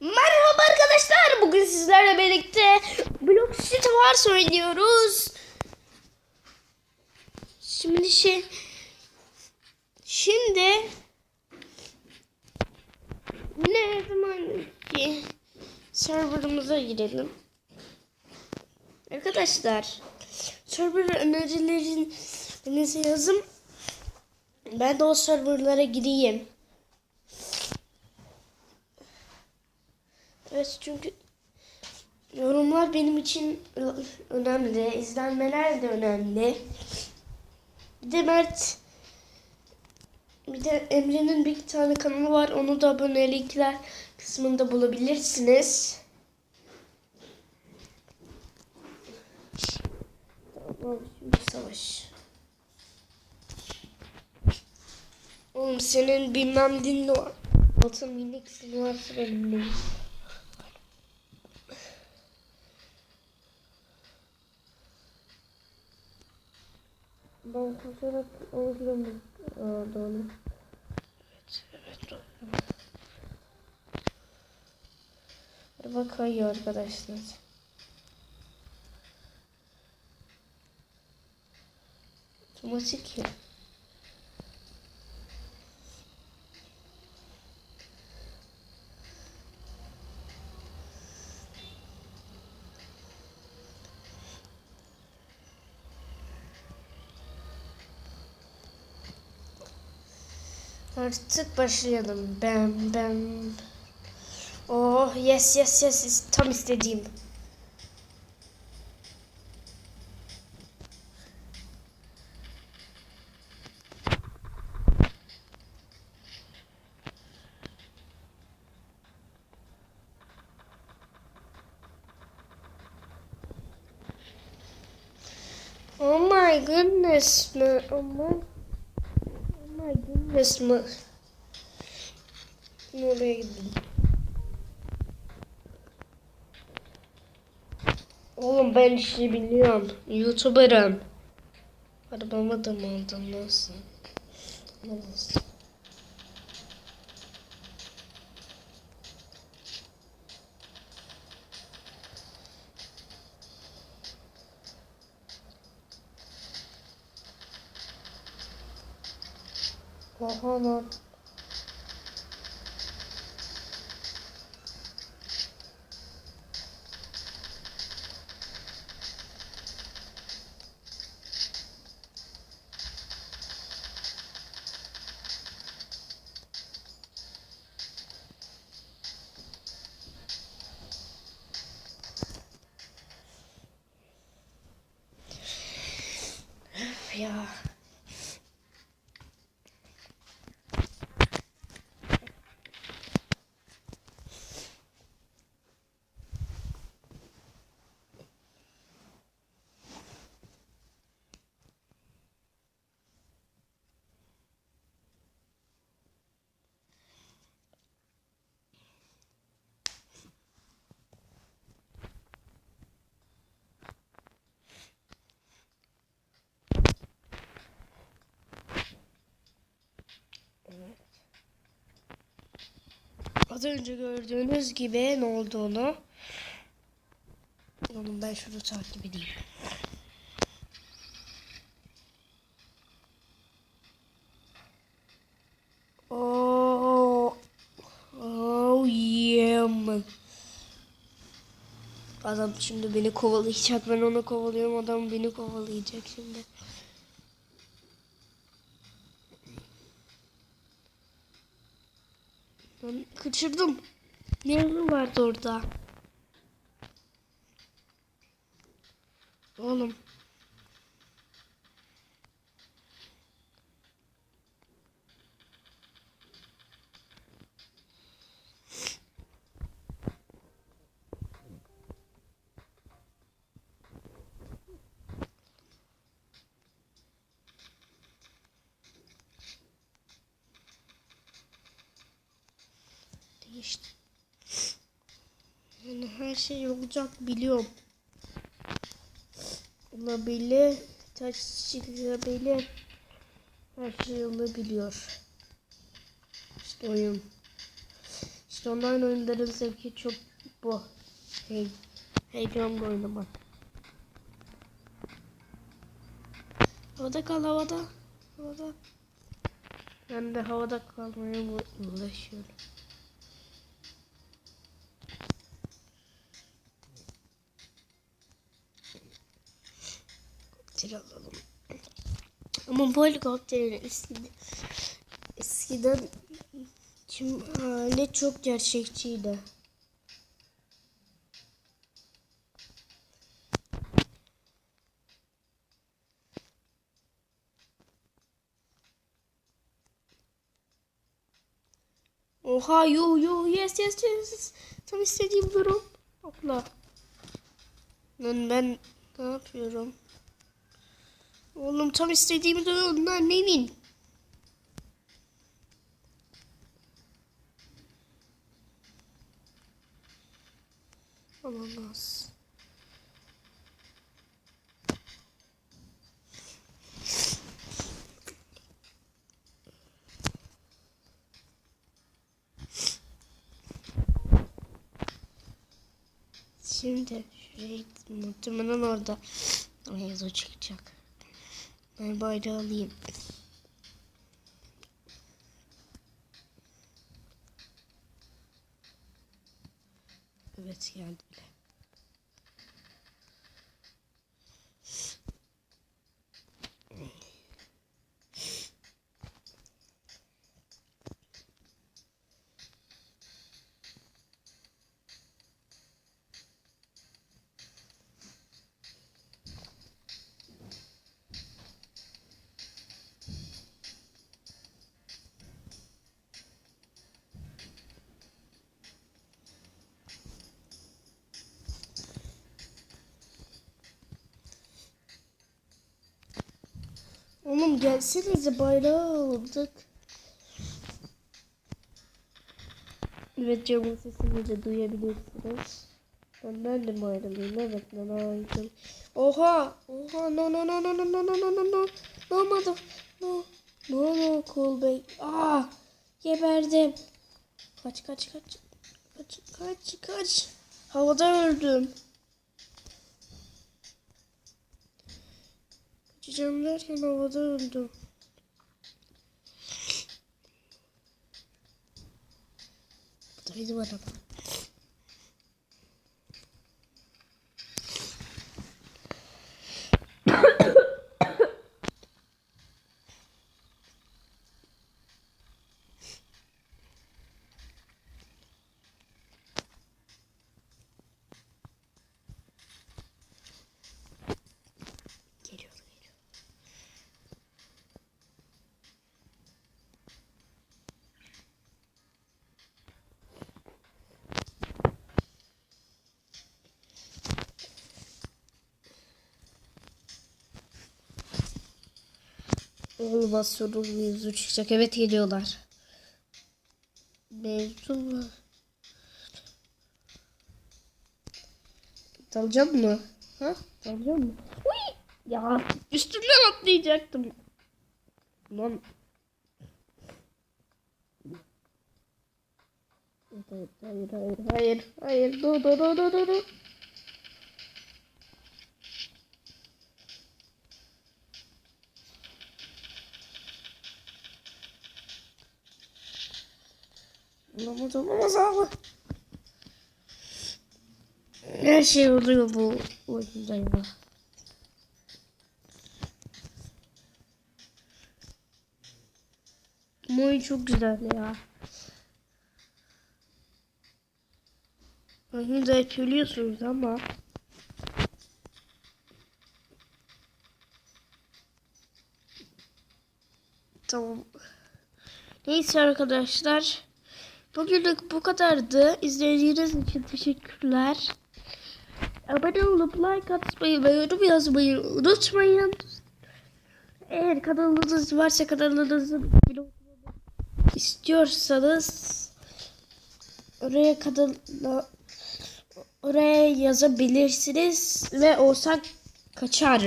Merhaba arkadaşlar. Bugün sizlerle birlikte Block City Wars oynuyoruz. Şimdi şey şimdi ne zaman ki serverımıza girelim. Arkadaşlar server önerilerinizi yazın. Ben de o serverlara gireyim. Evet çünkü yorumlar benim için önemli. İzlenmeler de önemli. Bir de Mert bir de Emre'nin bir tane kanalı var. Onu da abonelikler kısmında bulabilirsiniz. Tamam şimdi savaş. Oğlum senin bilmem din var. Altın miniksin varsa Ben koşarak alıyorum doğru. Evet, evet doğru. Araba kayıyor arkadaşlar. Otomatik ya. Artık başlayalım. Ben ben. Oh yes yes yes tam istediğim. Oh my goodness, man. Oh my, my goodness, man. Şimdi gidelim. Oğlum ben işi biliyorum. Youtuber'ım. Arabama da mı aldın nasıl? Nasıl? Oha lan. Ya. Az önce gördüğünüz gibi ne olduğunu. Oğlum ben şunu takip edeyim. Oh, oh yeah. Adam şimdi beni kovalayacak. Ben onu kovalıyorum. Adam beni kovalayacak şimdi. Ben kaçırdım. Ne vardı orada? Oğlum. Değişti. Yani her şey olacak biliyorum. Olabilir. Taş çıkabilir. Her şey olabiliyor. İşte oyun. İşte online oyunların zevki çok bu. Hey, heyecanlı oynamak. Havada kal havada. Havada. Ben de havada kalmaya uğraşıyorum. Helikopter alalım. Ama bu helikopterin eskiden, eskiden Şimdi hali çok gerçekçiydi. Oha yo yo yes yes yes. Tam istediğim durum. Lan ben ne yapıyorum? Oğlum tam istediğim durum. Lan neyin? Olamaz. Şimdi şuraya muhtemelen orada yazı çıkacak. Ben bayrağı alayım. Evet geldi bile. Oğlum gelsenize bayrağı aldık. Evet camın sesini de duyabilirsiniz. Ben nerede ayrılayım? Evet ben ayrıldım. Oha! Oha! No no no no no no no no no no no mother no no no cool bey. Ah! Geberdim. Kaç kaç kaç. Kaç kaç kaç. Havada öldüm. Kaçacağım derken havada öldüm. Bu da bizim araba. Olmaz sorun mevzu çıkacak. Evet geliyorlar. Mevzu mu? Dalacak mı? Ha? Dalacak mı? Uy! Ya üstümden atlayacaktım. Lan. Hayır, hayır, hayır, hayır, hayır, dur, dur, dur, dur, dur. Olamaz, olamaz abi. Her şey oluyor bu oyunda ya. Bu oyun çok güzel ya. Oyunu da hep biliyorsunuz ama. Tamam. Neyse arkadaşlar. Bugünlük bu kadardı. İzlediğiniz için teşekkürler. Abone olup like atmayı ve yorum yazmayı unutmayın. Eğer kanalınız varsa kanalınızın istiyorsanız oraya kanala oraya yazabilirsiniz ve olsak kaçar.